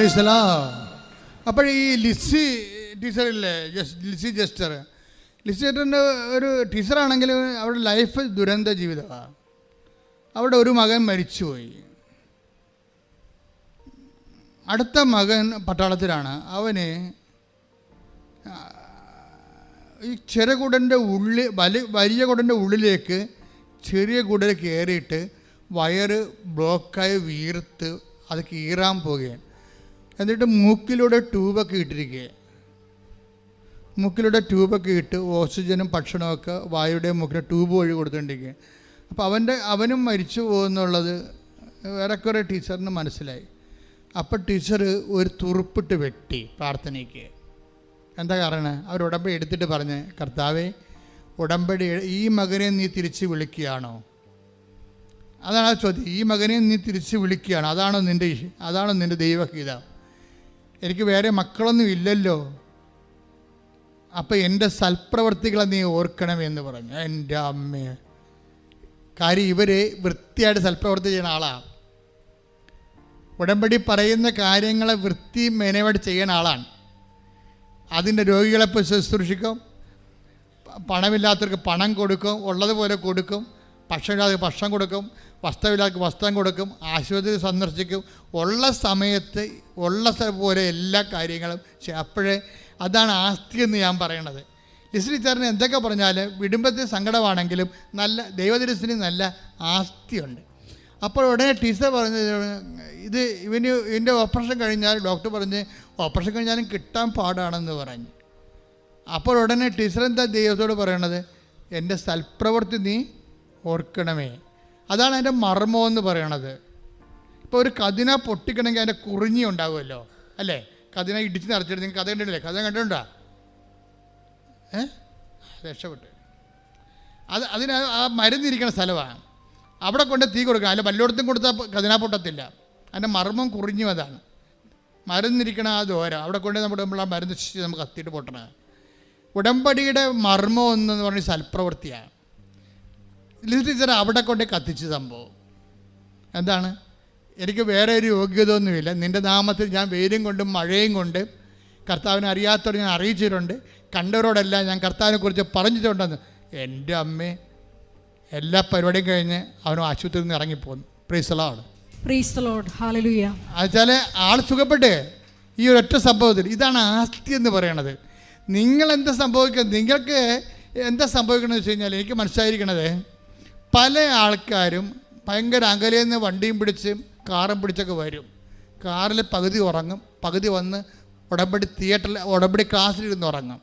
പ്രൈസലാ അപ്പോൾ ഈ ലിസി ടീച്ചറില്ലേ ലിസി ജസ്റ്റർ. ലിസി ജസ്റ്ററിന്റെ ഒരു ടീച്ചറാണെങ്കിൽ അവരുടെ ലൈഫ് ദുരന്ത ജീവിതമാണ്. അവിടെ ഒരു മകൻ മരിച്ചുപോയി. അടുത്ത മകൻ പട്ടാളത്തിലാണ്. അവന് ഈ ചെറിയ ചെറുകുടന്റെ ഉള്ളിൽ വലിയ വലിയ കുടന്റെ ഉള്ളിലേക്ക് ചെറിയ കുടൽ കയറിയിട്ട് വയറ് ബ്ലോക്കായി വീർത്ത് അത് കീറാൻ പോവുകയാണ്. എന്നിട്ട് മൂക്കിലൂടെ ട്യൂബൊക്കെ ഇട്ടിരിക്കുക മൂക്കിലൂടെ ട്യൂബൊക്കെ ഇട്ട് ഓക്സിജനും ഭക്ഷണമൊക്കെ വായുടെ മൂക്കിലെ ട്യൂബ് വഴി കൊടുത്തുകൊണ്ടിരിക്കുക അപ്പോൾ അവന്റെ അവനും മരിച്ചു പോകുന്നുള്ളത് ഏറെക്കുറെ ടീച്ചറിന് മനസ്സിലായി. അപ്പോൾ ടീച്ചർ ഒരു തുറുപ്പിട്ട് വെട്ടി പ്രാർത്ഥനയ്ക്ക്. എന്താ കാരണം? അവർ ഉടമ്പടി എടുത്തിട്ട് പറഞ്ഞ് കർത്താവെ ഉടമ്പടി ഈ മകനെ നീ തിരിച്ച് വിളിക്കുകയാണോ? അതാണ് ആ ചോദ്യം. ഈ മകനെ നീ തിരിച്ച് വിളിക്കുകയാണ്? അതാണോ നിന്റെ അതാണോ നിന്റെ ദൈവഗീത? എനിക്ക് വേറെ മക്കളൊന്നും ഇല്ലല്ലോ. അപ്പം എന്റെ സൽപ്രവർത്തികളെ നീ ഓർക്കണമെന്ന് പറഞ്ഞു. എന്റെ അമ്മയെ കാര്യം ഇവർ വൃത്തിയായിട്ട് സൽപ്രവർത്തി ചെയ്യുന്ന ആളാണ് ഉടമ്പടി പറയുന്ന കാര്യങ്ങളെ വൃത്തി മെനവായിട്ട് ചെയ്യുന്ന ആളാണ്. അതിന്റെ രോഗികളെ ഇപ്പോൾ ശുശ്രൂഷിക്കും. പണമില്ലാത്തവർക്ക് പണം കൊടുക്കും. ഉള്ളതുപോലെ കൊടുക്കും. ഭക്ഷണമില്ലാതെ ഭക്ഷണം കൊടുക്കും വസ്ത്രമില്ലാത്ത വസ്ത്രം കൊടുക്കും ആശുപത്രി സന്ദർശിക്കും. ഉള്ള സമയത്ത് ഉള്ള പോലെ എല്ലാ കാര്യങ്ങളും. അപ്പോഴേ അതാണ് ആസ്തി എന്ന് ഞാൻ പറയണത്. ലിസ്ലി ചേർന്ന് എന്തൊക്കെ പറഞ്ഞാൽ വിടുംബത്തിൽ സങ്കടമാണെങ്കിലും നല്ല ദൈവദൃശ്യത്തിന് നല്ല ആസ്തിയുണ്ട്. അപ്പോൾ ഉടനെ ടീച്ചർ പറഞ്ഞ ഇത് ഇവന് ഇതിന്റെ ഓപ്പറേഷൻ കഴിഞ്ഞാൽ ഡോക്ടർ പറഞ്ഞ് ഓപ്പറേഷൻ കഴിഞ്ഞാലും കിട്ടാൻ പാടാണെന്ന് പറഞ്ഞു. അപ്പോൾ ഉടനെ ടീച്ചർ എന്താ ദൈവത്തോട് പറയണത്? എന്റെ സൽപ്രവൃത്തി നീ ഓർക്കണമേ. അതാണ് അതിന്റെ മർമ്മം എന്ന് പറയണത്. ഇപ്പോൾ ഒരു കതിന പൊട്ടിക്കണമെങ്കിൽ അതിന്റെ കുറിഞ്ഞി ഉണ്ടാവുമല്ലോ അല്ലേ? കതിന ഇടിച്ച് നിറച്ചിട്ട് നിങ്ങൾ കഥ കണ്ടിട്ടില്ലേ? കഥ കണ്ടിട്ടുണ്ടോ? ഏ? രക്ഷപ്പെട്ടു. അത് അതിന് ആ മരുന്നിരിക്കുന്ന സ്ഥലമാണ്. അവിടെ കൊണ്ട് തീ കൊടുക്കണം. അല്ല പല്ലോടത്തും കൊടുത്താൽ കതിന പൊട്ടത്തില്ല. അതിന്റെ മർമ്മം കുറിഞ്ഞു അതാണ്. മരുന്നിരിക്കണ ആ ദോര അവിടെ കൊണ്ട് നമ്മുടെ നമ്മൾ ആ മരുന്ന് നമുക്ക് കത്തിയിട്ട് പൊട്ടണം ഉടമ്പടിയുടെ മർമ്മം എന്ന് പറഞ്ഞ സൽപ്രവൃത്തിയാണ്. ലിസ്റ്റ് ടീച്ചർ അവിടെ കൊണ്ട് കത്തിച്ച് സംഭവം. എന്താണ്? എനിക്ക് വേറെ ഒരു യോഗ്യത ഒന്നുമില്ല നിന്റെ നാമത്തിൽ ഞാൻ വെയിലും കൊണ്ടും മഴയും കൊണ്ട് കർത്താവിനെ അറിയാത്തവർ ഞാൻ അറിയിച്ചിട്ടുണ്ട്. കണ്ടവരോടെല്ലാം ഞാൻ കർത്താവിനെ കുറിച്ച് പറഞ്ഞിട്ടുണ്ടെന്ന്. എന്റെ അമ്മേ എല്ലാ പരിപാടിയും കഴിഞ്ഞ് അവനും ആശുപത്രിയിൽ നിന്ന് ഇറങ്ങിപ്പോന്നു. പ്രീസലാണ് അതെ എന്നുവെച്ചാൽ ആൾ സുഖപ്പെട്ടേ ഈ ഒരൊറ്റ സംഭവത്തിൽ ഇതാണ് ആസ്തി എന്ന് പറയണത്. നിങ്ങൾ എന്താ സംഭവിക്കുന്നത് നിങ്ങൾക്ക് എന്താ സംഭവിക്കണമെന്ന് വെച്ച് കഴിഞ്ഞാൽ എനിക്ക് മനസ്സിലായിരിക്കണത് പല ആൾക്കാരും ഭയങ്കര അകലെ നിന്ന് വണ്ടിയും പിടിച്ച് കാറും പിടിച്ചൊക്കെ വരും. കാറിൽ പകുതി ഉറങ്ങും പകുതി വന്ന് ഉടമ്പടി തിയേറ്ററിൽ ഉടമ്പടി ക്ലാസ്സിലിരുന്ന് ഉറങ്ങും.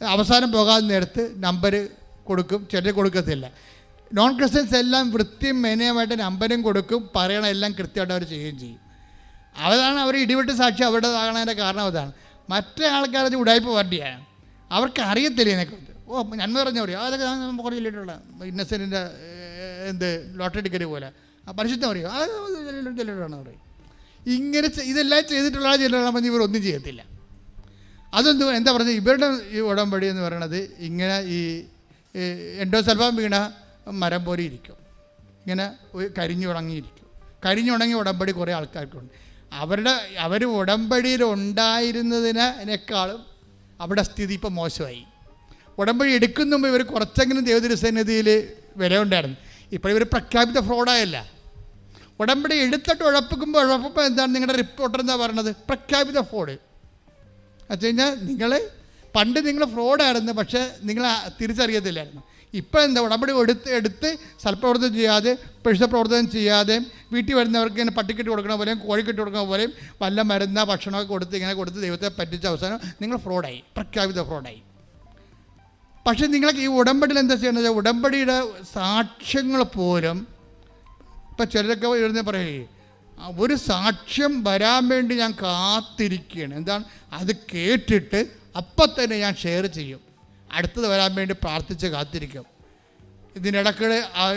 അവസാനം പോകാൻ നേരത്ത് നമ്പർ കൊടുക്കും ചെറിയ കൊടുക്കത്തില്ല. നോൺ ക്രിസ്ത്യൻസ് എല്ലാം വൃത്തിയും മെനയുമായിട്ട് നമ്പരും കൊടുക്കും പറയണ എല്ലാം കൃത്യമായിട്ട് അവർ ചെയ്യുകയും ചെയ്യും. അതാണ് അവർ ഇടിവെട്ട് സാക്ഷി അവരുടെ കാരണം അതാണ്. മറ്റേ ആൾക്കാരത് ഉടായ്പ പാർട്ടിയാണ് അവർക്ക് അറിയത്തില്ല ഇതിനെക്കുറിച്ച്. ഓ ഞാൻ പറഞ്ഞു പറയും അതൊക്കെ ഞാൻ കുറേ ചൊല്ലിട്ടുള്ള ഇന്നസെന്റിന്റെ എന്ത് ലോട്ടറി ടിക്കറ്റ് പോലെ. ആ പരിശുദ്ധം അത് ചൊല്ലിട്ടാണെന്ന് പറയും. ഇങ്ങനെ ഇതെല്ലാം ചെയ്തിട്ടുള്ള ചിലരാകുമ്പോൾ ഇവർ ഒന്നും ചെയ്യത്തില്ല. അതെന്തോ എന്താ പറഞ്ഞത്? ഇവരുടെ ഈ ഉടമ്പടി എന്ന് പറയണത് ഇങ്ങനെ ഈ എൻഡോസൽഫാൻ വീണ മരം പോലെ ഇരിക്കും. ഇങ്ങനെ കരിഞ്ഞുണങ്ങിയിരിക്കും കരിഞ്ഞുണങ്ങി ഉടമ്പടി കുറേ ആൾക്കാർക്കുണ്ട്. അവരുടെ അവർ ഉടമ്പടിയിൽ ഉണ്ടായിരുന്നതിനേക്കാളും അവിടെ സ്ഥിതി ഇപ്പം മോശമായി. ഉടമ്പടി എടുക്കുന്ന മുമ്പ് ഇവർ കുറച്ചെങ്കിലും ദൈവതിരുസന്നിധിയിൽ വില ഉണ്ടായിരുന്നു ഇപ്പോൾ ഇവർ പ്രഖ്യാപിത ഫ്രോഡായല്ല. ഉടമ്പടി എടുത്തിട്ട് ഉഴപ്പിക്കുമ്പോൾ ഉഴപ്പുമ്പോൾ എന്താണ് നിങ്ങളുടെ റിപ്പോർട്ടർ എന്താ പറയണത്? പ്രഖ്യാപിത ഫ്രോഡ്. വെച്ച് കഴിഞ്ഞാൽ നിങ്ങൾ പണ്ട് നിങ്ങൾ ഫ്രോഡായിരുന്നു പക്ഷേ നിങ്ങൾ തിരിച്ചറിയത്തില്ലായിരുന്നു. ഇപ്പോൾ എന്താ ഉടമ്പടി എടുത്ത് എടുത്ത് സൽപ്രവർത്തനം ചെയ്യാതെ പിഴച്ച പ്രവർത്തനം ചെയ്യാതെ വീട്ടിൽ വരുന്നവർക്ക് ഇങ്ങനെ പട്ടിക്കെട്ട് കൊടുക്കണ പോലെയും കോഴിക്കെട്ട് കൊടുക്കണ പോലെയും വല്ല മരുന്ന ഭക്ഷണമൊക്കെ കൊടുത്ത് ഇങ്ങനെ കൊടുത്ത് ദൈവത്തെ പറ്റിച്ച അവസാനം നിങ്ങൾ ഫ്രോഡായി പ്രഖ്യാപിത ഫ്രോഡായി. പക്ഷേ നിങ്ങൾക്ക് ഈ ഉടമ്പടിയിൽ എന്താ ചെയ്യണത്? ഉടമ്പടിയുടെ സാക്ഷ്യങ്ങൾ പോലും ഇപ്പം ചിലരൊക്കെ എഴുതി പറയേ ഒരു സാക്ഷ്യം വരാൻ വേണ്ടി ഞാൻ കാത്തിരിക്കുകയാണ്. എന്താണ്? അത് കേട്ടിട്ട് അപ്പം തന്നെ ഞാൻ ഷെയർ ചെയ്യും. അടുത്തത് വരാൻ വേണ്ടി പ്രാർത്ഥിച്ച് കാത്തിരിക്കും. ഇതിനിടയ്ക്ക്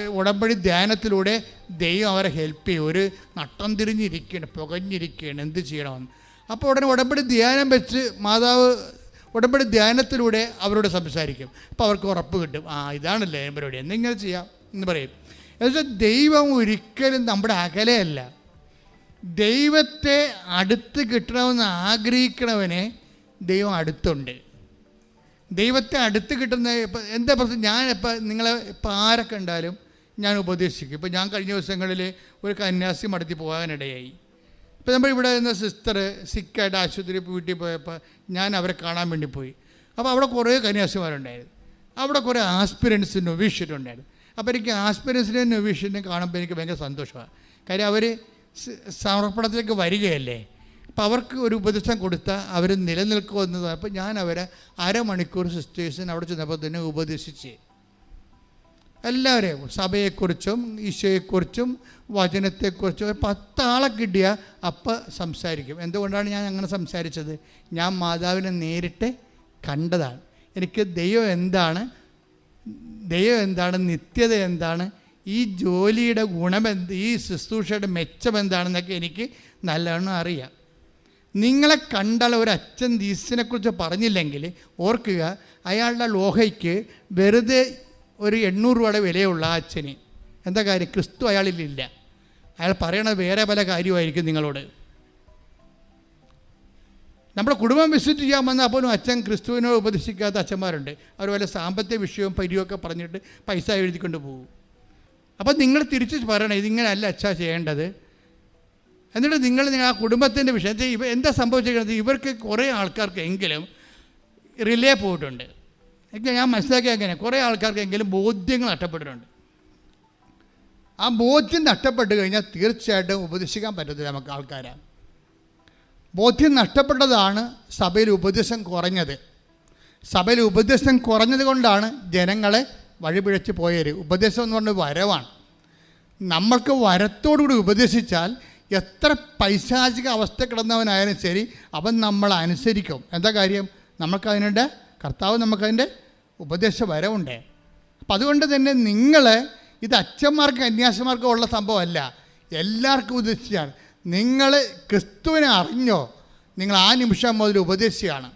ഉടമ്പടി ധ്യാനത്തിലൂടെ ദൈവം അവരെ ഹെൽപ്പ് ചെയ്യും. ഒരു നട്ടം തിരിഞ്ഞിരിക്കുകയാണ് പുകഞ്ഞിരിക്കുകയാണ്. എന്ത് ചെയ്യണമെന്ന്. അപ്പോൾ ഉടനെ ഉടമ്പടി ധ്യാനം വെച്ച് മാതാവ് ഉടമ്പടി ധ്യാനത്തിലൂടെ അവരോട് സംസാരിക്കും. അപ്പോൾ അവർക്ക് ഉറപ്പ് കിട്ടും. ആ ഇതാണല്ലേ പരിപാടി. എന്തെങ്കിലും ചെയ്യാം എന്ന് പറയും. എന്നുവെച്ചാൽ ദൈവം ഒരിക്കലും നമ്മുടെ അകലെയല്ല. ദൈവത്തെ അടുത്ത് കിട്ടണമെന്ന് ആഗ്രഹിക്കണവനെ ദൈവം അടുത്തുണ്ട്. ദൈവത്തെ അടുത്ത് കിട്ടുന്ന ഇപ്പം എന്താ പ്രശ്നം? ഞാൻ ഇപ്പം നിങ്ങളെ ഇപ്പം ആരൊക്കെ ഉണ്ടായാലും ഞാൻ ഉപദേശിക്കും. ഇപ്പം ഞാൻ കഴിഞ്ഞ ദിവസങ്ങളിൽ ഒരു കന്യാസി മടത്തി പോകാനിടയായി. ഇപ്പം നമ്മൾ ഇവിടെ നിന്ന് സിസ്റ്റർ സിക്കായിട്ട് ആശുപത്രി വീട്ടിൽ പോയപ്പോൾ ഞാൻ അവരെ കാണാൻ വേണ്ടി പോയി. അപ്പോൾ അവിടെ കുറേ കന്യാസിമാരുണ്ടായിരുന്നു. അവിടെ കുറേ ആസ്പിരൻസ് നൊവീഷ്യരുണ്ടായിരുന്നു അപ്പോൾ എനിക്ക് ആസ്പിരൻസിനെ നൊവീഷ്യനെ കാണുമ്പോൾ എനിക്ക് ഭയങ്കര സന്തോഷമാണ്. കാര്യം അവർ സമർപ്പണത്തിലേക്ക് വരികയല്ലേ? അപ്പോൾ അവർക്ക് ഒരു ഉപദേശം കൊടുത്താൽ അവർ നിലനിൽക്കുമെന്ന് അപ്പോൾ ഞാൻ അവരെ അരമണിക്കൂർ സിസ്റ്റേഴ്സിന് അവിടെ ചെന്നപ്പോൾ തന്നെ ഉപദേശിച്ച്. എല്ലാവരെയും സഭയെക്കുറിച്ചും ഈശോയെക്കുറിച്ചും വചനത്തെക്കുറിച്ചും ഒരു പത്താളെ കിട്ടിയ അപ്പം സംസാരിക്കും. എന്തുകൊണ്ടാണ് ഞാൻ അങ്ങനെ സംസാരിച്ചത്? ഞാൻ മാതാവിനെ നേരിട്ട് കണ്ടതാണ്. എനിക്ക് ദൈവം എന്താണ്? ദൈവം എന്താണ്? നിത്യത എന്താണ്? ഈ ജോലിയുടെ ഗുണമെന്ത് ഈ ശുശ്രൂഷയുടെ മെച്ചം എന്താണെന്നൊക്കെ എനിക്ക് നല്ലവണ്ണം അറിയാം. നിങ്ങളെ കണ്ടാൽ ഒരു അച്ഛൻ ദീസിനെക്കുറിച്ച് പറഞ്ഞില്ലെങ്കിൽ ഓർക്കുക അയാളുടെ ലോഹയ്ക്ക് വെറുതെ ഒരു എണ്ണൂറ് രൂപയുടെ വിലയുള്ള അച്ഛന്. എന്താ കാര്യം? ക്രിസ്തു അയാളിലില്ല അയാൾ പറയണത് വേറെ പല കാര്യമായിരിക്കും നിങ്ങളോട്. നമ്മുടെ കുടുംബം വിസിറ്റ് ചെയ്യാൻ വന്നാൽ പോലും അച്ഛൻ ക്രിസ്തുവിനെ ഉപദേശിക്കാത്ത അച്ഛന്മാരുണ്ട്. അവർ വല്ല സാമ്പത്തിക വിഷയവും പരിയൊക്കെ പറഞ്ഞിട്ട് പൈസ എഴുതിക്കൊണ്ട് പോകും. അപ്പം നിങ്ങൾ തിരിച്ച് പറയണം ഇതിങ്ങനെയല്ല അച്ഛാ ചെയ്യേണ്ടത്. എന്നിട്ട് നിങ്ങൾ നിങ്ങൾ ആ കുടുംബത്തിന്റെ വിഷയം എന്താ സംഭവിച്ചിരിക്കുന്നത് ഇവർക്ക് കുറേ ആൾക്കാർക്ക് എങ്കിലും റിലേ പോയിട്ടുണ്ട്. എനിക്ക് ഞാൻ മനസ്സിലാക്കിയ അങ്ങനെ കുറേ ആൾക്കാർക്കെങ്കിലും ബോധ്യങ്ങൾ നഷ്ടപ്പെട്ടിട്ടുണ്ട്. ആ ബോധ്യം നഷ്ടപ്പെട്ട് കഴിഞ്ഞാൽ തീർച്ചയായിട്ടും ഉപദേശിക്കാൻ പറ്റത്തില്ല നമുക്ക് ആൾക്കാരെ. ബോധ്യം നഷ്ടപ്പെട്ടതാണ് സഭയിൽ ഉപദേശം കുറഞ്ഞത്. സഭയിൽ ഉപദേശം കുറഞ്ഞത് കൊണ്ടാണ് ജനങ്ങളെ വഴിപിഴച്ച് പോയത്. ഉപദേശം എന്ന് പറഞ്ഞ വരവാണ്. നമ്മൾക്ക് വരത്തോടുകൂടി ഉപദേശിച്ചാൽ എത്ര പൈശാചിക അവസ്ഥ കിടന്നവനായാലും ശരി അവൻ നമ്മളെ അനുസരിക്കും. എന്താ കാര്യം? നമുക്കതിനുണ്ട് കർത്താവ് നമുക്കതിന്റെ ഉപദേശ വരവുണ്ട് അപ്പം അതുകൊണ്ട് തന്നെ നിങ്ങൾ ഇത് അച്ഛന്മാർക്കും കന്യാസിമാർക്കും ഉള്ള സംഭവമല്ല എല്ലാവർക്കും ഉപദേശിച്ചാണ് നിങ്ങൾ ക്രിസ്തുവിനെ അറിഞ്ഞോ? നിങ്ങൾ ആ നിമിഷം മുതൽ ഉപദേശിയാണ്.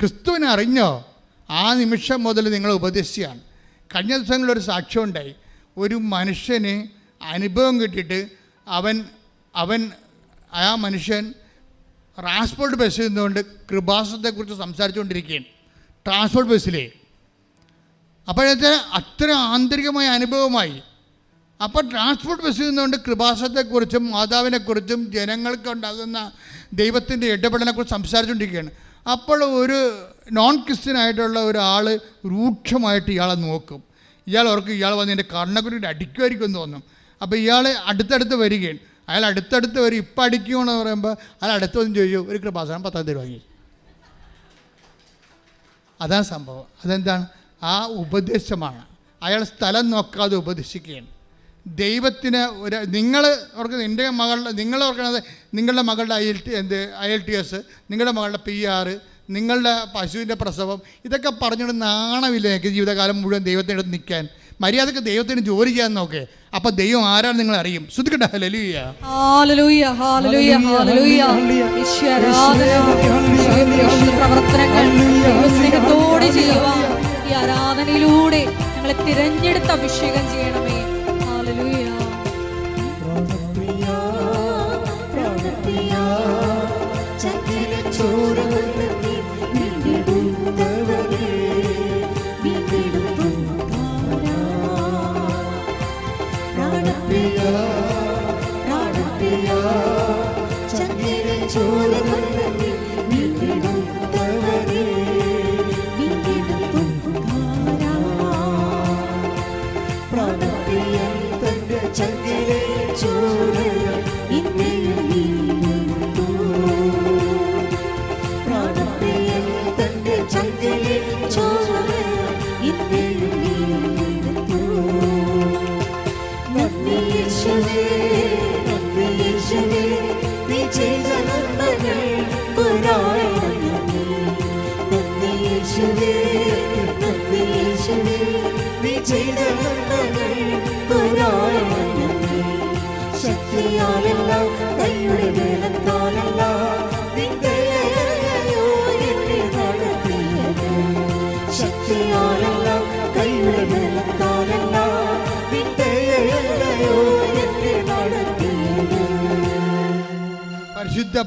ക്രിസ്തുവിനെ അറിഞ്ഞോ? ആ നിമിഷം മുതൽ നിങ്ങൾ ഉപദേശിയാണ്. കഴിഞ്ഞ ദിവസങ്ങളിലൊരു സാക്ഷ്യം ഉണ്ടായി. ഒരു മനുഷ്യന് അനുഭവം കിട്ടിയിട്ട് അവൻ അവൻ ആ മനുഷ്യൻ ട്രാൻസ്പോർട്ട് ബസ് നിന്നുകൊണ്ട് കൃപാസത്തെക്കുറിച്ച് സംസാരിച്ചുകൊണ്ടിരിക്കുകയാണ്. ട്രാൻസ്പോർട്ട് ബസ്സിലെ. അപ്പോഴത്തെ അത്ര ആന്തരികമായ അനുഭവമായി. അപ്പോൾ ട്രാൻസ്പോർട്ട് ബസ്സിൽ നിന്നുകൊണ്ട് കൃപാസത്തെക്കുറിച്ചും മാതാവിനെക്കുറിച്ചും ജനങ്ങൾക്ക് ഉണ്ടാകുന്ന ദൈവത്തിന്റെ ഇടപെടലിനെക്കുറിച്ച് സംസാരിച്ചുകൊണ്ടിരിക്കുകയാണ്. അപ്പോൾ ഒരു നോൺ ക്രിസ്ത്യൻ ആയിട്ടുള്ള ഒരാൾ രൂക്ഷമായിട്ട് ഇയാളെ നോക്കും. ഇയാൾ ഓർക്കും ഇയാൾ വന്ന് എന്റെ കർണക്കുരിയുടെ അടിക്കുമായിരിക്കും എന്ന് തോന്നും. അപ്പോൾ ഇയാൾ അടുത്തടുത്ത് വരികയാണ്. അയാൾ അടുത്തടുത്ത് വരും ഇപ്പം അടിക്കുകയാണെന്ന് പറയുമ്പോൾ അയാൾ അടുത്ത് വന്ന് ഒരു കൃപാസനം പത്താം തീയതി വാങ്ങി അതാണ് സംഭവം. അതെന്താണ്? ആ ഉപദേശമാണ്. അയാൾ സ്ഥലം നോക്കാതെ ഉപദേശിക്കുകയാണ്. ദൈവത്തിന് ഒരു നിങ്ങൾ ഓർക്കുന്നത് എന്റെ മകളുടെ നിങ്ങൾ ഓർക്കണത് നിങ്ങളുടെ മകളുടെ ഐ എൽ ടി എന്ത്? ഐ എൽ ടി എസ് നിങ്ങളുടെ മകളുടെ പി ആർ നിങ്ങളുടെ പശുവിന്റെ പ്രസവം ഇതൊക്കെ പറഞ്ഞുകൊണ്ട് നാണമില്ല എനിക്ക് ജീവിതകാലം മുഴുവൻ ദൈവത്തിനടുത്ത് നിൽക്കാൻ. മര്യാദയ്ക്ക് ദൈവത്തിന് ജോലി ചെയ്യാൻ നോക്കേ. അപ്പൊ ദൈവം ആരാണ് നിങ്ങൾ അറിയും. ശ്രദ്ധിക്കട്ടെ? ഹലലിയ പ്രവർത്തനങ്ങൾ ഈ ആരാധനയിലൂടെ ഞങ്ങളെ തിരഞ്ഞെടുത്ത് അഭിഷേകം ചെയ്യണമേ. ഹല്ലേലൂയ ചങ്കിലെ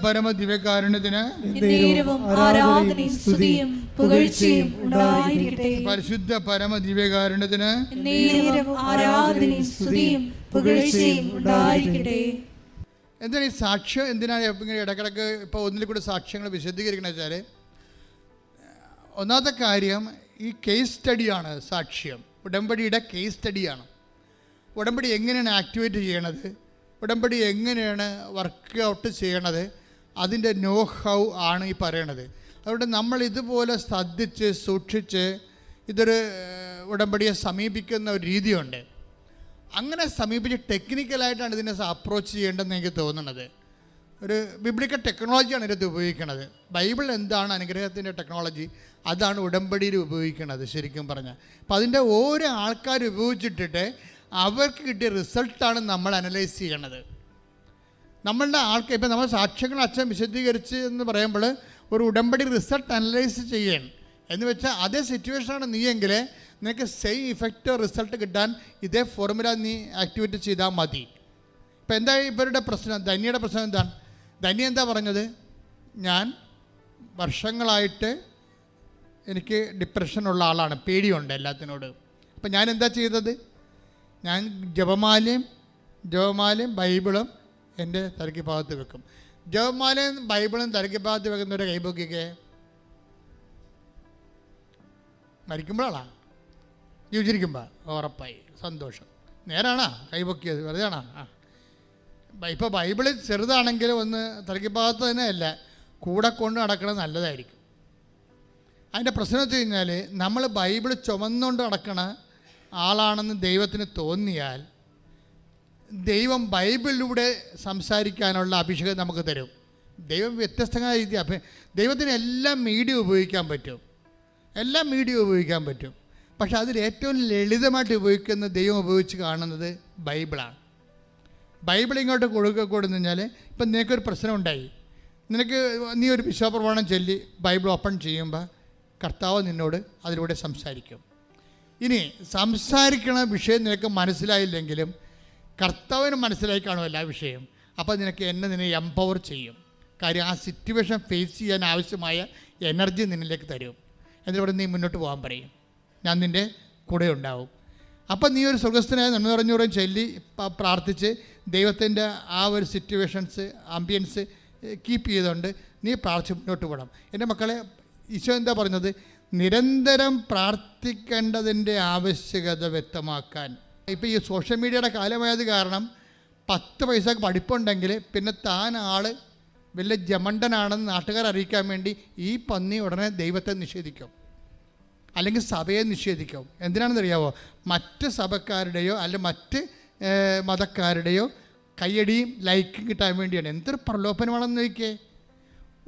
പരമ ദിവ്യകാരുണ്യത്തിന് പരിശുദ്ധ പരമ ദിവ്യകാരുണ്യത്തിന് എന്താണ് ഈ സാക്ഷ്യം എന്തിനാണ് ഇങ്ങനെ ഇടക്കിടക്ക് ഇപ്പോൾ ഒന്നിൽ കൂടി സാക്ഷ്യങ്ങൾ വിശദീകരിക്കണ വെച്ചാൽ ഒന്നാമത്തെ കാര്യം ഈ കേസ് സ്റ്റഡിയാണ് സാക്ഷ്യം. ഉടമ്പടിയുടെ കേസ് സ്റ്റഡിയാണ് ഉടമ്പടി എങ്ങനെയാണ് ആക്ടിവേറ്റ് ചെയ്യണത്? ഉടമ്പടി എങ്ങനെയാണ് വർക്ക് ഔട്ട് ചെയ്യണത്? അതിന്റെ നോ ഹൗ ആണ് ഈ പറയണത്. അതുകൊണ്ട് നമ്മൾ ഇതുപോലെ ശ്രദ്ധിച്ച് സൂക്ഷിച്ച് ഇതൊരു ഉടമ്പടിയെ സമീപിക്കുന്ന ഒരു രീതിയുണ്ട്. അങ്ങനെ സമീപിച്ച് ടെക്നിക്കലായിട്ടാണ് ഇതിനെ അപ്രോച്ച് ചെയ്യേണ്ടതെന്ന് എനിക്ക് തോന്നുന്നത്. ഒരു ബിബ്ലിക്കൽ ടെക്നോളജിയാണ് ഇതിനകത്ത് ഉപയോഗിക്കുന്നത് ബൈബിൾ എന്താണ് അനുഗ്രഹത്തിന്റെ ടെക്നോളജി അതാണ് ഉടമ്പടിയിൽ ഉപയോഗിക്കുന്നത് ശരിക്കും പറഞ്ഞാൽ. അപ്പോൾ അതിന്റെ ഓരോ ആൾക്കാർ ഉപയോഗിച്ചിട്ടിട്ട് അവർക്ക് കിട്ടിയ റിസൾട്ടാണ് നമ്മൾ അനലൈസ് ചെയ്യണത്. നമ്മളുടെ ആൾക്ക് ഇപ്പം നമ്മൾ സാക്ഷ്യങ്ങൾ അച്ഛൻ വിശദീകരിച്ച് എന്ന് പറയുമ്പോൾ ഒരു ഉടമ്പടി റിസൾട്ട് അനലൈസ് ചെയ്യണം എന്ന് വെച്ചാൽ അതേ സിറ്റുവേഷനാണ് നീയെങ്കിൽ നിനക്ക് സെയിം ഇഫക്റ്റ് റിസൾട്ട് കിട്ടാൻ ഇതേ ഫോർമുല നീ ആക്ടിവേറ്റ് ചെയ്താൽ മതി. ഇപ്പം എന്താ ഇവരുടെ പ്രശ്നം? ധന്യയുടെ പ്രശ്നം എന്താണ് ധന്യ എന്താ പറഞ്ഞത്? ഞാൻ വർഷങ്ങളായിട്ട് എനിക്ക് ഡിപ്രഷനുള്ള ആളാണ്. പേടിയുണ്ട് എല്ലാത്തിനോട്. അപ്പം ഞാൻ എന്താ ചെയ്തത്? ഞാൻ ജപമാലയും ജപമാലയും ബൈബിളും എന്റെ തലയ്ക്ക് ഭാഗത്ത് വെക്കും. ജപമാലയും ബൈബിളും തലയ്ക്ക് ഭാഗത്ത് വെക്കുന്നവരെ കൈപൊക്കിക്കേ മരിക്കുമ്പോഴാണോ? ജീവിച്ചിരിക്കുമ്പോൾ ഉറപ്പായി. സന്തോഷം. നേരാണാ? കൈപൊക്കിയത്. വെറുതെ ആണോ ആ ഇപ്പോൾ ബൈബിൾ ചെറുതാണെങ്കിൽ ഒന്ന് തലയ്ക്ക് ഭാഗത്ത് തന്നെ അല്ല കൂടെ കൊണ്ട് നടക്കണത് നല്ലതായിരിക്കും. അതിന്റെ പ്രശ്നം വെച്ച് കഴിഞ്ഞാൽ നമ്മൾ ബൈബിൾ ചുമന്നുകൊണ്ട് നടക്കണ ആളാണെന്ന് ദൈവത്തിന് തോന്നിയാൽ ദൈവം ബൈബിളിലൂടെ സംസാരിക്കാനുള്ള അഭിഷേകം നമുക്ക് തരും. ദൈവം വ്യത്യസ്തമായ രീതി അഭി ദൈവത്തിന് എല്ലാം മീഡിയ ഉപയോഗിക്കാൻ പറ്റും. എല്ലാ മീഡിയ ഉപയോഗിക്കാൻ പറ്റും. പക്ഷെ അതിൽ ഏറ്റവും ലളിതമായിട്ട് ഉപയോഗിക്കുന്ന ദൈവം ഉപയോഗിച്ച് കാണുന്നത് ബൈബിളാണ്. ബൈബിൾ ഇങ്ങോട്ട് കൊടുക്കുക കൊടുന്നു കഴിഞ്ഞാൽ ഇപ്പം നിനക്കൊരു പ്രശ്നം ഉണ്ടായി. നിനക്ക് നീ ഒരു വിശ്വപ്രമാണം ചൊല്ലി ബൈബിൾ ഓപ്പൺ ചെയ്യുമ്പോൾ കർത്താവ് നിന്നോട് അതിലൂടെ സംസാരിക്കും. ഇനി സംസാരിക്കണ വിഷയം നിനക്ക് മനസ്സിലായില്ലെങ്കിലും കർത്താവിന് മനസ്സിലായി കാണും എല്ലാ വിഷയം. അപ്പോൾ നിനക്ക് എന്നെ നിന്നെ എംപവർ ചെയ്യും. കാര്യം ആ സിറ്റുവേഷൻ ഫേസ് ചെയ്യാൻ ആവശ്യമായ എനർജി നിന്നിലേക്ക് തരും. എന്നിട്ട് ഇവിടെ നീ മുന്നോട്ട് പോകാൻ പറയും. ഞാൻ നിന്റെ കൂടെ ഉണ്ടാവും. അപ്പം നീ ഒരു സ്വർഗസ്ഥനായ നന്മ നിറഞ്ഞൂറും ചൊല്ലി പ്രാർത്ഥിച്ച് ദൈവത്തിന്റെ ആ ഒരു സിറ്റുവേഷൻസ് ആംബിയൻസ് കീപ്പ് ചെയ്തുകൊണ്ട് നീ പ്രാർത്ഥിച്ച് മുന്നോട്ട് പോകണം. എന്റെ മക്കളെ ഈശോ എന്താ പറഞ്ഞത്? നിരന്തരം പ്രാർത്ഥിക്കേണ്ടതിന്റെ ആവശ്യകത വ്യക്തമാക്കാൻ. ഇപ്പോൾ ഈ സോഷ്യൽ മീഡിയയുടെ കാലമായത് കാരണം പത്ത് പൈസക്ക് പഠിപ്പുണ്ടെങ്കിൽ പിന്നെ താൻ ആൾ വലിയ ജമണ്ടനാണെന്ന് നാട്ടുകാർ അറിയിക്കാൻ വേണ്ടി ഈ പന്നി ഉടനെ ദൈവത്തെ നിഷേധിക്കും. അല്ലെങ്കിൽ സഭയെ നിഷേധിക്കും. എന്തിനാണെന്ന് അറിയാവോ മറ്റ് സഭക്കാരുടെയോ അല്ല മറ്റ് മതക്കാരുടെയോ കയ്യടിയും ലൈക്കും കിട്ടാൻ വേണ്ടിയാണ്. എന്തൊരു പ്രലോഭനമാണെന്ന് നോക്കിയേ.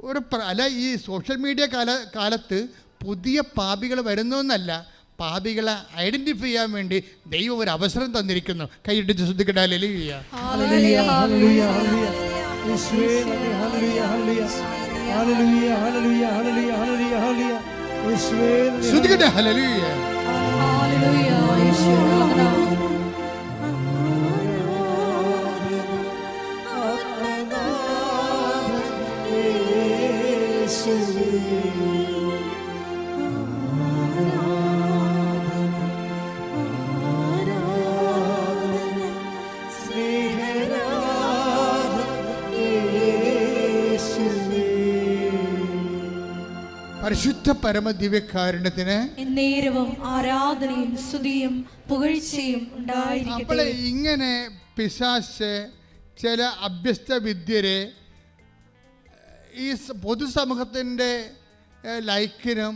ഒരു അല്ല ഈ സോഷ്യൽ മീഡിയ കാല കാലത്ത് പുതിയ പാപികൾ വരുന്നതെന്നല്ല പാപികളെ ഐഡന്റിഫൈ ചെയ്യാൻ വേണ്ടി ദൈവം ഒരു അവസരം തന്നിരിക്കുന്നു. കൈയിട്ടിച്ച് ശ്രദ്ധിക്കട്ടെ? ലലിയ ഹല്ലേലൂയ, ഹല്ലേലൂയ. പരിശുദ്ധ പരമ ദിവ്യകാരുണ്യത്തിന് നേരവും ആരാധനയും സ്തുതിയും പുകഴ്ചയും അപ്പോൾ ഉണ്ടായിരിക്കട്ടെ. ഇങ്ങനെ പിശാശ് ചില അഭ്യസ്ത വിദ്യരെ ഈ പൊതുസമൂഹത്തിന്റെ ലൈക്കിനും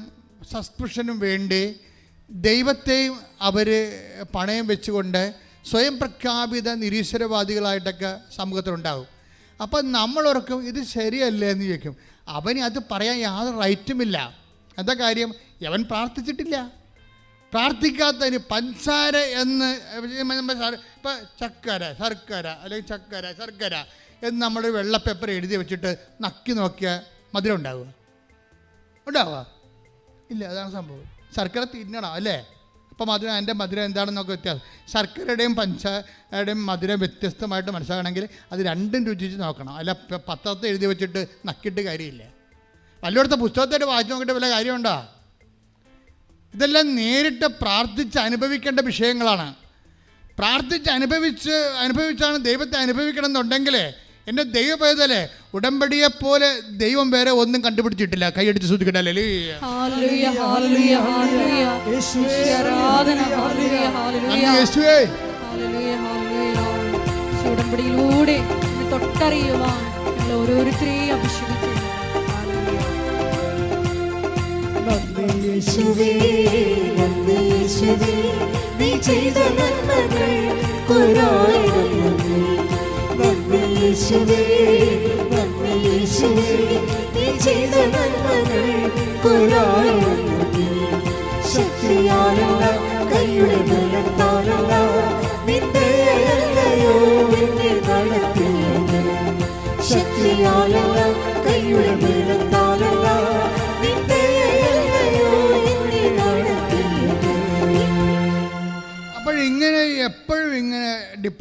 സസ്പൃഷനും വേണ്ടി ദൈവത്തെയും അവർ പണയം വെച്ചുകൊണ്ട് സ്വയം പ്രഖ്യാപിത നിരീശ്വരവാദികളായിട്ടൊക്കെ സമൂഹത്തിലുണ്ടാകും അപ്പം നമ്മളോർക്കും ഇത് ശരിയല്ലേ എന്ന് ചോദിക്കും. അവന് അത് പറയാൻ യാതൊരു റൈറ്റുമില്ല. എന്താ കാര്യം? അവൻ പ്രാർത്ഥിച്ചിട്ടില്ല. പ്രാർത്ഥിക്കാത്തതിന് പഞ്ചാര എന്ന് ഇപ്പം ചക്കര ശർക്കര അല്ലെങ്കിൽ ചക്കര ശർക്കര എന്ന് നമ്മൾ വെള്ള പേപ്പർ എഴുതി വെച്ചിട്ട് നക്കി നോക്കിയാൽ മധുരം ഉണ്ടാവുക. ഉണ്ടാവുക? ഇല്ല അതാണ് സംഭവം. ശർക്കര തിന്നണം അല്ലേ? അപ്പോൾ മധുരം എന്റെ മധുരം എന്താണെന്നൊക്കെ വ്യത്യാസം ശർക്കരയുടെയും പഞ്ചയുടെയും മധുരം വ്യത്യസ്തമായിട്ട് മനസ്സിലാക്കണമെങ്കിൽ അത് രണ്ടും രുചിച്ച് നോക്കണം. അല്ല പത്രത്തെ എഴുതി വെച്ചിട്ട് നക്കിട്ട് കാര്യമില്ല. വല്ലയിടത്ത് പുസ്തകത്തോട്ട് വായിച്ചു നോക്കിയിട്ട് വല്ല കാര്യമുണ്ടോ? ഇതെല്ലാം നേരിട്ട് പ്രാർത്ഥിച്ച് അനുഭവിക്കേണ്ട വിഷയങ്ങളാണ്. പ്രാർത്ഥിച്ച് അനുഭവിച്ച് അനുഭവിച്ചാണ് ദൈവത്തെ അനുഭവിക്കണം എന്നുണ്ടെങ്കിൽ എന്റെ ദൈവപേതലെ ഉടമ്പടിയെപ്പോലെ ദൈവം വേറെ ഒന്നും കണ്ടുപിടിച്ചിട്ടില്ല. കൈയടിച്ച് സൂചിക്കട്ടല്ലേ ഹല്ലേലൂയ. ഹല്ലേലൂയ ഹല്ലേലൂയ യേശുവേ. ആരാധന ഹല്ലേലൂയ ഹല്ലേലൂയ. യേശുവേ. ഹല്ലേലൂയ ഹല്ലേലൂയ. ഉടമ്പടിയിലൂടെ തൊട്ടറിയുവാൻ ഓരോരുത്തരെയും അഭിഷേകിച്ചു. ഹല്ലേലൂയ നന്ദി യേശു യേശുവേ നന്ദി യേശുവേ. നീ ചെയ്ത നന്മകൾ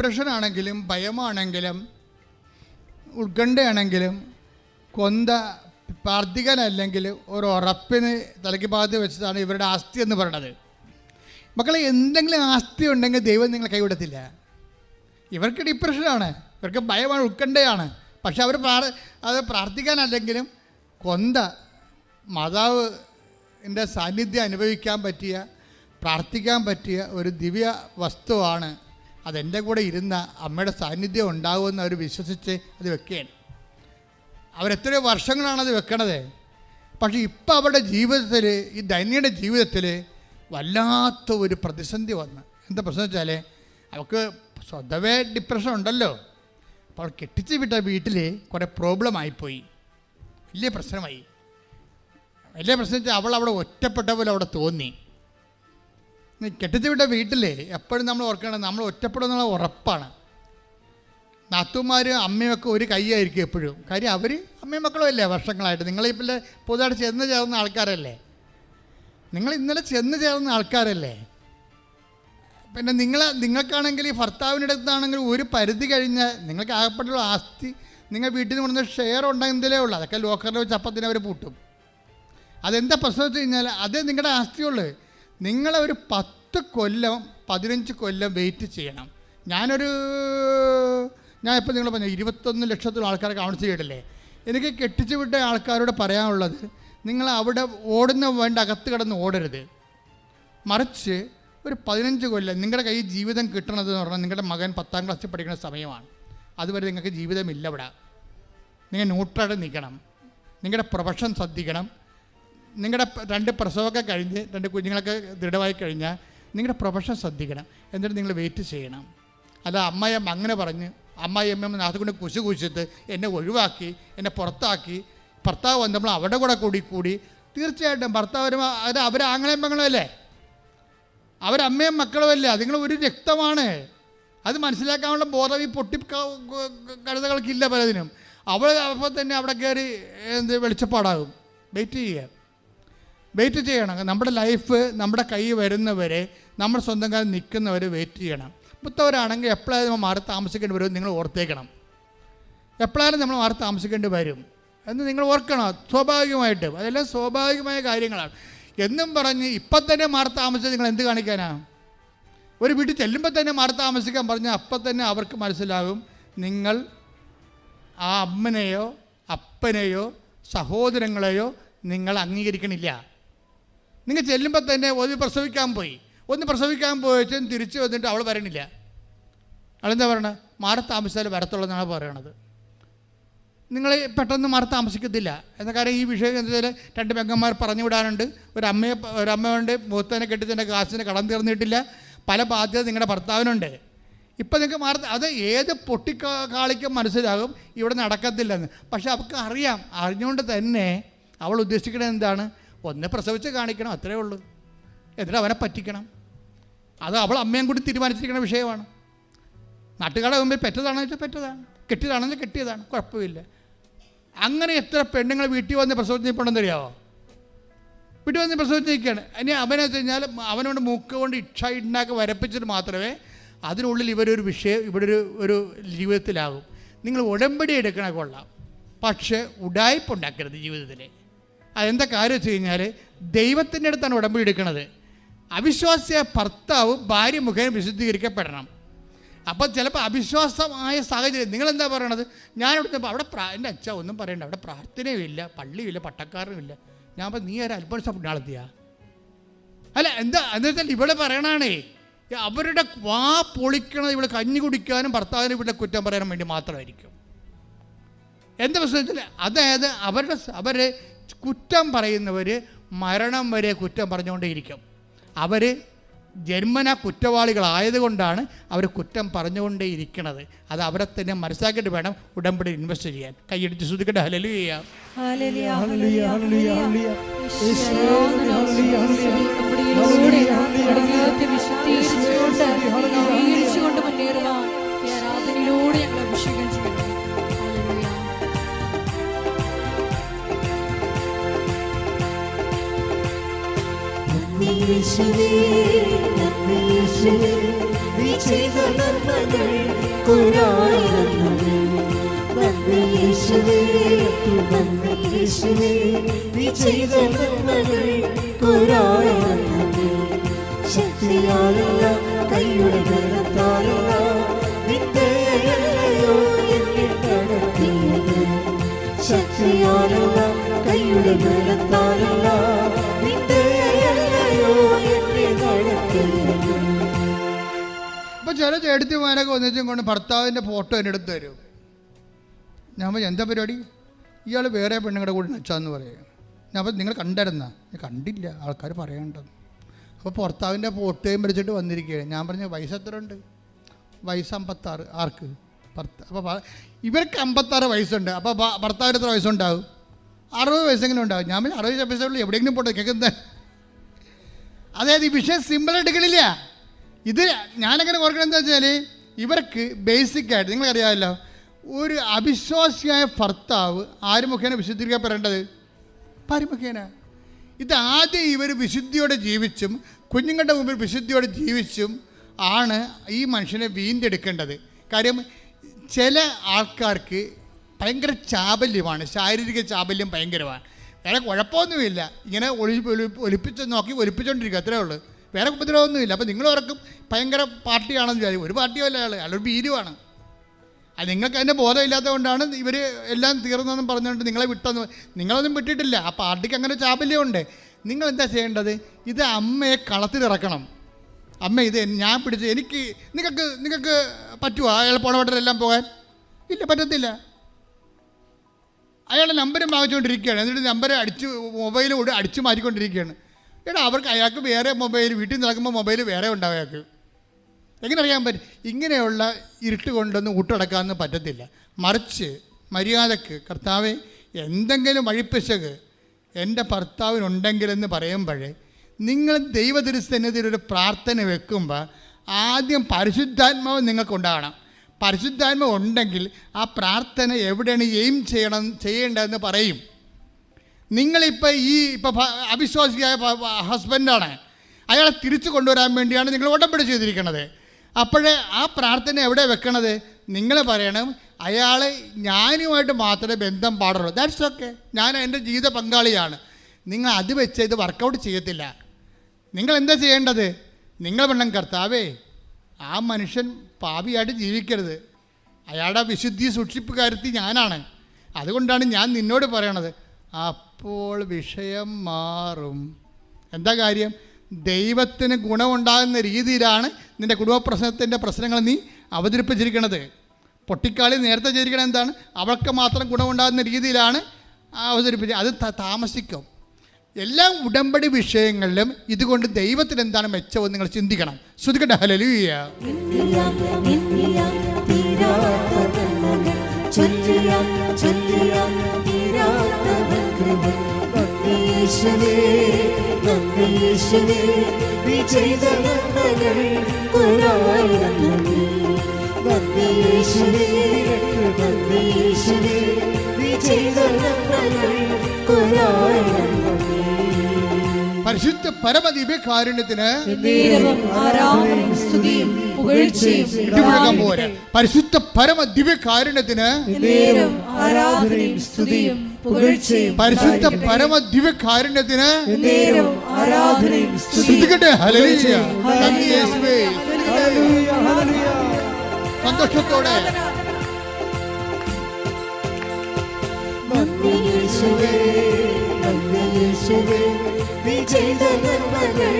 ഡിപ്രഷൻ ആണെങ്കിലും ഭയമാണെങ്കിലും ഉത്കണ്ഠയാണെങ്കിലും കൊന്ത പ്രാർത്ഥിക്കാനല്ലെങ്കിൽ ഒരു ഉറപ്പിന് തലയ്ക്ക് ഭാഗത്ത് വെച്ചതാണ് ഇവരുടെ ആസ്തി എന്ന് പറയുന്നത്. മക്കളെ എന്തെങ്കിലും ആസ്തി ഉണ്ടെങ്കിൽ ദൈവം നിങ്ങളെ കൈവിടത്തില്ല. ഇവർക്ക് ഡിപ്രഷനാണ് ഇവർക്ക് ഭയമാണ് ഉത്കണ്ഠയാണ്. പക്ഷെ അവർ പ്രാർ അത് പ്രാർത്ഥിക്കാനല്ലെങ്കിലും കൊന്ത മാതാവ് എന്റെ സാന്നിധ്യം അനുഭവിക്കാൻ പറ്റിയ പ്രാർത്ഥിക്കാൻ പറ്റിയ ഒരു ദിവ്യ വസ്തുവാണ് അതെന്റെ കൂടെ ഇരുന്ന അമ്മയുടെ സാന്നിധ്യം ഉണ്ടാകുമെന്ന് അവർ വിശ്വസിച്ച് അത് വെക്കുകയാണ്. അവരെത്രയോ വർഷങ്ങളാണ് അത് വെക്കണത്. പക്ഷേ ഇപ്പം അവരുടെ ജീവിതത്തിൽ ഈ ധന്യയുടെ ജീവിതത്തിൽ വല്ലാത്ത ഒരു പ്രതിസന്ധി വന്ന്. എന്താ പ്രശ്നം വെച്ചാൽ അവൾക്ക് സ്വതവേ ഡിപ്രഷൻ ഉണ്ടല്ലോ. അപ്പോൾ അവൾ കെട്ടിച്ച് വിട്ട വീട്ടിൽ കുറേ പ്രോബ്ലം ആയിപ്പോയി. വലിയ പ്രശ്നമായി. വലിയ പ്രശ്നം വെച്ചാൽ അവൾ അവിടെ ഒറ്റപ്പെട്ട പോലെ അവിടെ തോന്നി. നീ കെട്ടിച്ച് വിട്ട വീട്ടിൽ എപ്പോഴും നമ്മൾ ഓർക്കണം നമ്മൾ ഒറ്റപ്പെടുന്നുള്ള ഉറപ്പാണ്. നാത്തുമാരും അമ്മയൊക്കെ ഒരു കൈയായിരിക്കും എപ്പോഴും. കാര്യം അവർ അമ്മയും മക്കളും അല്ലേ വർഷങ്ങളായിട്ട്? നിങ്ങളിപ്പോൾ പുതുതായിട്ട് ചെന്ന് ചേർന്ന ആൾക്കാരല്ലേ? നിങ്ങൾ ഇന്നലെ ചെന്ന് ചേർന്ന ആൾക്കാരല്ലേ? പിന്നെ നിങ്ങൾ നിങ്ങൾക്കാണെങ്കിൽ ഈ ഭർത്താവിന്റെ അടുത്താണെങ്കിൽ ഒരു പരിധി കഴിഞ്ഞാൽ നിങ്ങൾക്ക് ആകപ്പെട്ടുള്ള ആസ്തി നിങ്ങൾ വീട്ടിൽ നിന്ന് കൊണ്ടുവന്ന ഷെയർ ഉണ്ടെങ്കിലേ ഉള്ളൂ. അതൊക്കെ ലോക്കറിൽ വെച്ച് അപ്പത്തിന് അവർ പൂട്ടും. അതെന്താ പ്രശ്നം വെച്ച് കഴിഞ്ഞാൽ അത് നിങ്ങളുടെ ആസ്തിയുള്ളൂ. നിങ്ങളെ ഒരു പത്ത് കൊല്ലം പതിനഞ്ച് കൊല്ലം വെയിറ്റ് ചെയ്യണം. ഞാനൊരു ഞാൻ ഇപ്പോൾ നിങ്ങൾ പറഞ്ഞു ഇരുപത്തൊന്ന് ലക്ഷത്തോളം ആൾക്കാരെ കൗൺസിൽ ചെയ്തിട്ടില്ലേ? എനിക്ക് കെട്ടിച്ചു വിട്ട ആൾക്കാരോട് പറയാനുള്ളത് നിങ്ങൾ അവിടെ ഓടുന്ന വേണ്ട അകത്ത് കിടന്ന് ഓടരുത്. മറിച്ച് ഒരു പതിനഞ്ച് കൊല്ലം നിങ്ങളുടെ കയ്യിൽ ജീവിതം കിട്ടണത് എന്ന് പറഞ്ഞാൽ നിങ്ങളുടെ മകൻ പത്താം ക്ലാസ്സിൽ പഠിക്കുന്ന സമയമാണ്. അതുവരെ നിങ്ങൾക്ക് ജീവിതമില്ല ഇവിടെ. നിങ്ങൾ ന്യൂട്രലായിട്ട് നിൽക്കണം. നിങ്ങളുടെ പ്രൊഫഷൻ ശ്രദ്ധിക്കണം. നിങ്ങളുടെ രണ്ട് പ്രസവമൊക്കെ കഴിഞ്ഞ് രണ്ട് കുഞ്ഞുങ്ങളൊക്കെ ദൃഢമായി കഴിഞ്ഞാൽ നിങ്ങളുടെ പ്രൊഫഷൻ ശ്രദ്ധിക്കണം. എന്നിട്ട് നിങ്ങൾ വെയിറ്റ് ചെയ്യണം. അല്ല അമ്മയമ്മ അങ്ങനെ പറഞ്ഞ് അമ്മായിയമ്മ നാത്തുകൊണ്ട് കുശു കുശിത്ത് എന്നെ ഒഴിവാക്കി എന്നെ പുറത്താക്കി ഭർത്താവ് വന്നപ്പോൾ അവിടെ കൂടെ കൂടി കൂടി തീർച്ചയായിട്ടും ഭർത്താവ് അത് അവർ ആങ്ങളെയും മകളും അല്ലേ? അവരമ്മയും മക്കളും അല്ലേ? നിങ്ങൾ ഒരു രക്തമാണ്. അത് മനസ്സിലാക്കാനുള്ള ബോധം ഈ പൊട്ടി കഴുതകൾക്കില്ല പലതിനും. അവൾ അപ്പോൾ തന്നെ അവിടെ കയറി എന്ത് വെളിച്ചപ്പാടാകും. വെയിറ്റ് ചെയ്യുക. വെയിറ്റ് ചെയ്യണം. നമ്മുടെ ലൈഫ് നമ്മുടെ കൈ വരുന്നവരെ നമ്മൾ സ്വന്തം കാലം നിൽക്കുന്നവരെ വെയിറ്റ് ചെയ്യണം. മുത്തവരാണെങ്കിൽ എപ്പോഴായാലും മാറി താമസിക്കേണ്ടി വരും നിങ്ങൾ ഓർത്തേക്കണം. എപ്പോഴായാലും നമ്മൾ മാറി താമസിക്കേണ്ടി വരും. എന്ന് നിങ്ങൾ ഓർക്കണം. സ്വാഭാവികമായിട്ടും. അതെല്ലാം സ്വാഭാവികമായ കാര്യങ്ങളാണ്. എന്നും പറഞ്ഞ് ഇപ്പം തന്നെ മാറി താമസിച്ച് നിങ്ങൾ എന്ത് കാണിക്കാനാ? ഒരു വീട്ടിൽ ചെല്ലുമ്പോൾ തന്നെ മാറി താമസിക്കാൻ പറഞ്ഞാൽ അപ്പം തന്നെ അവർക്ക് മനസ്സിലാകും നിങ്ങൾ ആ അമ്മനെയോ അപ്പനെയോ സഹോദരങ്ങളെയോ നിങ്ങൾ അംഗീകരിക്കണില്ല. നിങ്ങൾ ചെല്ലുമ്പോൾ തന്നെ ഒന്ന് പ്രസവിക്കാൻ പോയി. ഒന്ന് പ്രസവിക്കാൻ പോയച്ചും തിരിച്ചു വന്നിട്ട് അവൾ വരണില്ല അവളെന്താ പറയണത് മാറി താമസിച്ചാൽ വരത്തുള്ളൂ എന്നാണ് പറയണത്. നിങ്ങൾ പെട്ടെന്ന് മാറി താമസിക്കത്തില്ല. എന്ന കാര്യം ഈ വിഷയം എന്താ വെച്ചാൽ രണ്ട് പെങ്ങന്മാർ പറഞ്ഞു വിടാനുണ്ട്. ഒരു അമ്മയെ ഒരു അമ്മയുണ്ട് മൂത്തനെ തന്നെ കാശിന് കടം തീർന്നിട്ടില്ല. പല ബാധ്യത നിങ്ങളുടെ ഭർത്താവിനുണ്ട്. ഇപ്പം നിങ്ങൾക്ക് മാറി അത് ഏത് പൊട്ടിക്കാളിക്കും മനസ്സിലാകും. ഇവിടെ നടക്കത്തില്ലെന്ന്. പക്ഷെ അവൾക്ക് അറിയാം. അറിഞ്ഞുകൊണ്ട് തന്നെ അവൾ ഉദ്ദേശിക്കുന്നത് എന്താണ്? ഒന്ന് പ്രസവിച്ച് കാണിക്കണം അത്രേ ഉള്ളൂ. എന്നിട്ട് അവനെ പറ്റിക്കണം. അത് അവൾ അമ്മയും കൂടി തീരുമാനിച്ചിരിക്കുന്ന വിഷയമാണ്. നാട്ടുകാരുടെ മുമ്പിൽ പെറ്റതാണെന്ന് വെച്ചാൽ പെറ്റതാണ്. കെട്ടിയതാണെന്ന് കെട്ടിയതാണ്. കുഴപ്പമില്ല. അങ്ങനെ എത്ര പെണ്ണുങ്ങൾ വീട്ടിൽ വന്ന് പ്രസവിച്ച് ഇപ്പോൾ ഉണ്ടെന്നറിയാവോ പിടി വന്ന് പ്രസവിച്ചിരിക്കുകയാണ് ഇനി അവനെ വെച്ച് കഴിഞ്ഞാൽ അവനോട് മൂക്ക് കൊണ്ട് ഇച്ഛ ഇണ്ടാക്കി വരപ്പിച്ചിട്ട് മാത്രമേ അതിനുള്ളിൽ ഇവരൊരു വിഷയം ഇവിടെ ഒരു ഒരു ജീവിതത്തിലാകും. നിങ്ങൾ ഉടമ്പടി എടുക്കണ കൊള്ളാം. പക്ഷേ ഉടായ്പ ഉണ്ടാക്കരുത് ജീവിതത്തിൽ അതെന്താ കാര്യം വെച്ച് കഴിഞ്ഞാൽ ദൈവത്തിന്റെ അടുത്താണ് ഉടമ്പടി എടുക്കുന്നത് അവിശ്വാസിയ ഭർത്താവ് ഭാര്യ മുഖേന വിശുദ്ധീകരിക്കപ്പെടണം. അപ്പോൾ ചിലപ്പോൾ അവിശ്വാസമായ സാഹചര്യം നിങ്ങളെന്താ പറയണത്? ഇവിടുത്തെ അവിടെ പ്രാ എന്റെ അച്ഛ ഒന്നും പറയണ്ട അവിടെ പ്രാർത്ഥനയുമില്ല ഇല്ല പള്ളിയും ഇല്ല ഇല്ല. ഞാൻ അപ്പം നീ ഒരു അത്ഭുത പുണ്യാളത്തിയാ അല്ല എന്താ എന്ന് വെച്ചാൽ ഇവിടെ പറയണാണേ അവരുടെ വാ പൊളിക്കണത് ഇവിടെ കഞ്ഞി കുടിക്കാനും ഭർത്താവിനെ ഇവിടെ കുറ്റം പറയാനും വേണ്ടി മാത്രമായിരിക്കും. എന്താ പ്രശ്നം അതായത് അവരുടെ അവരെ കുറ്റം പറയുന്നവർ മരണം വരെ കുറ്റം പറഞ്ഞുകൊണ്ടേയിരിക്കും. അവർ ജന്മന കുറ്റവാളികളായതുകൊണ്ടാണ് അവർ കുറ്റം പറഞ്ഞുകൊണ്ടേയിരിക്കുന്നത് അത് അവരെ തന്നെ മനസ്സിലാക്കിയിട്ട് വേണം ഉടമ്പടി ഇൻവെസ്റ്റ് ചെയ്യാൻ. കൈയടിച്ച് ശ്രദ്ധിക്കട്ടെ. ഹലലു ചെയ്യാം ഹല്ലേലൂയ, ഹല്ലേലൂയ, ഹല്ലേലൂയ, ഹല്ലേലൂയ. യേശുവേ, ആരാധന, ഹല്ലേലൂയ, ഹല്ലേലൂയ. ഉടമ്പടിയിലൂടെ നമ്മുടെ ജീവിതത്തെ വിശുദ്ധീകരിച്ചുകൊണ്ട് മുന്നേറുവാൻ ഈ ആരാധനയിലൂടെ ഞങ്ങൾ അഭിഷേകം ചെയ്യണം. ശക്തിയാലല്ല കൈയുടെ ബലത്താലല്ല നിന്റെ അല്ലയോ എന്നെ നടത്തിയത് ശക്തിയാലല്ല കൈയുടെ ബലത്താലല്ല ചില ചേട്ടത്തിമാരൊക്കെ ഒന്നിച്ചും കൊണ്ട് ഭർത്താവിന്റെ ഫോട്ടോ എന്റെ അടുത്ത് തരും. ഞാൻ എന്താ പരിപാടി? ഇയാൾ വേറെ പെണ്ണുങ്ങളുടെ കൂടെ നച്ചാന്ന് പറയും. ഞാൻ നിങ്ങൾ കണ്ടായിരുന്ന? കണ്ടില്ല ആൾക്കാർ പറയണ്ടെന്ന് അപ്പോൾ ഭർത്താവിന്റെ ഫോട്ടോയും പിടിച്ചിട്ട് വന്നിരിക്കുകയാണ്. ഞാൻ പറഞ്ഞു വയസ്സ് എത്ര ഉണ്ട് വയസ്സ് അമ്പത്താറ് ആർക്ക്? ഭർത്ത അപ്പോൾ ഇവർക്ക് അമ്പത്താറ് വയസ്സുണ്ട്. അപ്പോൾ ഭർത്താവിന് എത്ര വയസ്സുണ്ടാവും? അറുപത് വയസ്സെങ്കിലും ഉണ്ടാവും. ഞാൻ പറഞ്ഞു അറുപത് വയസ്സുള്ളൂ എവിടെയെങ്കിലും പോട്ടെ കേൾക്കുന്നത് അതായത് ഈ വിഷയം സിമ്പിൾ എടുക്കണില്ല ഇത് ഞാനങ്ങനെ ഓർക്കണം എന്താ വെച്ചാൽ ഇവർക്ക് ബേസിക്കായിട്ട് നിങ്ങൾക്കറിയാമല്ലോ ഒരു അവിശ്വാസിയായ ഭർത്താവ് ആര് മുഖേന വിശുദ്ധീകരിക്കപ്പെടേണ്ടത് ഭാര്യ മുഖേന ഇത് ആദ്യം ഇവർ വിശുദ്ധിയോടെ ജീവിച്ചും കുഞ്ഞുങ്ങളുടെ മുമ്പിൽ വിശുദ്ധിയോടെ ജീവിച്ചും ആണ് ഈ മനുഷ്യനെ വീണ്ടെടുക്കേണ്ടത്. കാര്യം ചില ആൾക്കാർക്ക് ഭയങ്കര ചാബല്യമാണ് ശാരീരിക ചാബല്യം ഭയങ്കരമാണ്. വേറെ കുഴപ്പമൊന്നുമില്ല. ഇങ്ങനെ ഒളി ഒളി ഒലിപ്പിച്ച് നോക്കി ഒലിപ്പിച്ചുകൊണ്ടിരിക്കുക അത്രേ ഉള്ളൂ. വേറെ ഉപദ്രവമൊന്നുമില്ല. അപ്പോൾ നിങ്ങൾ ഓർക്കും ഭയങ്കര പാർട്ടിയാണെന്ന് വിചാരിക്കും. ഒരു പാർട്ടിയല്ല അയാൾ അയാളൊരു ഭീരുവാണ്. അത് നിങ്ങൾക്ക് അതിന്റെ ബോധമില്ലാത്തതുകൊണ്ടാണ് ഇവർ എല്ലാം തീർന്നതെന്ന് പറഞ്ഞുകൊണ്ട് നിങ്ങളെ വിട്ടെന്ന് നിങ്ങളൊന്നും വിട്ടിട്ടില്ല. ആ പാർട്ടിക്ക് അങ്ങനെ ചാബല്യമുണ്ട്. നിങ്ങൾ എന്താ ചെയ്യേണ്ടത്? ഇത് അമ്മയെ കളത്തിലിറക്കണം അമ്മ ഇത് ഞാൻ പിടിച്ച് എനിക്ക് നിങ്ങൾക്ക് നിങ്ങൾക്ക് പറ്റുമോ അയാൾ പോണ വട്ടത്തിലെല്ലാം പോകാൻ? ഇല്ല പറ്റത്തില്ല. അയാളുടെ നമ്പരും വാങ്ങിച്ചുകൊണ്ടിരിക്കുകയാണ്. എന്നിട്ട് നമ്പർ അടിച്ച് മൊബൈൽ കൂടെ അടിച്ചു മാറ്റിക്കൊണ്ടിരിക്കുകയാണ്. എടാ അവർക്ക് അയാൾക്ക് വേറെ മൊബൈൽ വീട്ടിൽ നിന്ന് നടക്കുമ്പോൾ മൊബൈൽ വേറെ ഉണ്ടാവും അയാൾക്ക്. എങ്ങനെ അറിയാൻ പറ്റും? ഇങ്ങനെയുള്ള ഇരുട്ട് കൊണ്ടൊന്നും ഊട്ടടക്കാമെന്ന് പറ്റത്തില്ല. മറിച്ച് മര്യാദയ്ക്ക് കർത്താവ് എന്തെങ്കിലും വഴിപ്പിശക് എന്റെ ഭർത്താവിനുണ്ടെങ്കിലെന്ന് പറയുമ്പോഴേ നിങ്ങൾ ദൈവതിരുസന്നിധിയിൽ ഒരു പ്രാർത്ഥന വെക്കുമ്പോൾ ആദ്യം പരിശുദ്ധാത്മാവ് നിങ്ങൾക്കുണ്ടാകണം. പരിശുദ്ധാത്മ ഉണ്ടെങ്കിൽ ആ പ്രാർത്ഥന എവിടെയാണ് എയിം ചെയ്യണം ചെയ്യേണ്ടതെന്ന് പറയും. നിങ്ങളിപ്പോൾ ഈ ഇപ്പോൾ അവിശ്വാസിയായ ഹസ്ബൻഡാണ് അയാളെ തിരിച്ചു കൊണ്ടുവരാൻ വേണ്ടിയാണ് നിങ്ങൾ ഉടമ്പടി ചെയ്തിരിക്കുന്നത് അപ്പോഴേ ആ പ്രാർത്ഥന എവിടെ വെക്കണത്? നിങ്ങൾ പറയണം അയാൾ ഞാനുമായിട്ട് മാത്രമേ ബന്ധം പാടുള്ളൂ. ദാറ്റ്സ് ഓക്കെ ഞാൻ എന്റെ ജീവിത പങ്കാളിയാണ്. നിങ്ങൾ അത് വെച്ച് ഇത് വർക്കൗട്ട് ചെയ്യത്തില്ല. നിങ്ങൾ എന്താ ചെയ്യേണ്ടത്? നിങ്ങൾ വേണം കർത്താവേ. ആ മനുഷ്യൻ പാപിയായിട്ട് ജീവിക്കരുത്. അയാളുടെ വിശുദ്ധി സൂക്ഷിപ്പ് കരുത്തി ഞാനാണ്. അതുകൊണ്ടാണ് ഞാൻ നിന്നോട് പറയണത്. അപ്പോൾ വിഷയം മാറും. എന്താ കാര്യം? ദൈവത്തിന് ഗുണമുണ്ടാകുന്ന രീതിയിലാണ് നിന്റെ കുടുംബ പ്രശ്നത്തിന്റെ പ്രശ്നങ്ങൾ നീ അവതരിപ്പിച്ചിരിക്കണത്. പൊട്ടിക്കാളി നേരത്തെ ചെയ്തിരിക്കണത് എന്താണ്? അവൾക്ക് മാത്രം ഗുണമുണ്ടാകുന്ന രീതിയിലാണ് അവതരിപ്പിച്ചത്. അത് താമസിക്കും. എല്ലാ ഉടമ്പടി വിഷയങ്ങളിലും ഇതുകൊണ്ട് ദൈവത്തിന് എന്താണ് മെച്ചമെന്ന് നിങ്ങൾ ചിന്തിക്കണം. ശ്രുതിക്കട്ടെ ചൊല്ലിയ ചൊല്ലിയ എണ്ണിയാൽ നന്ദി നന്ദിയേശുവേ നന്ദിയേശുവേ നീ ചെയ്ത നന്മകൾ കൊരായിരം നന്ദി നന്ദിയേശുവേ നന്ദിയേശുവേ നീ ചെയ്ത നന്മകൾ കൊരായിരം നന്ദി പരിശുദ്ധ പരമദിവ്യ കാരുണ്യത്തിന് പോരെ. പരിശുദ്ധ പരമദിവ്യ കാരുണ്യത്തിന് ആരാധനയും സ്തുതിയും പരിശുദ്ധ പരമ ദിവ്യകാരുണ്യത്തിന് ശ്രദ്ധിക്കട്ടെ സന്തോഷത്തോടെ. നീ ചെയ്ത നന്മകൾ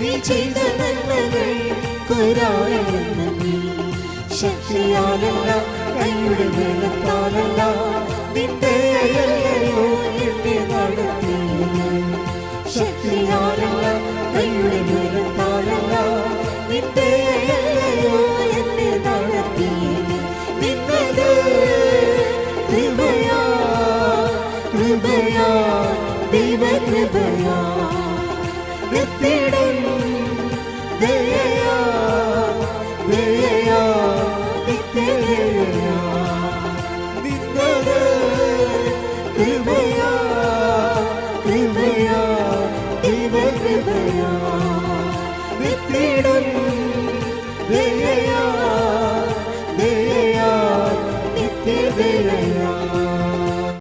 നീ ചെയ്ത നന്മകൾ തത്പരായണ നീ. ശക്തിയാലല്ല കൈയുടെ ബലത്താലല്ല നിന്റെയല്ലയോ എന്നെ നടത്തിയത് ശക്തിയാലല്ല കൈയുടെ ബലത്താലല്ല നിന്റെയല്ല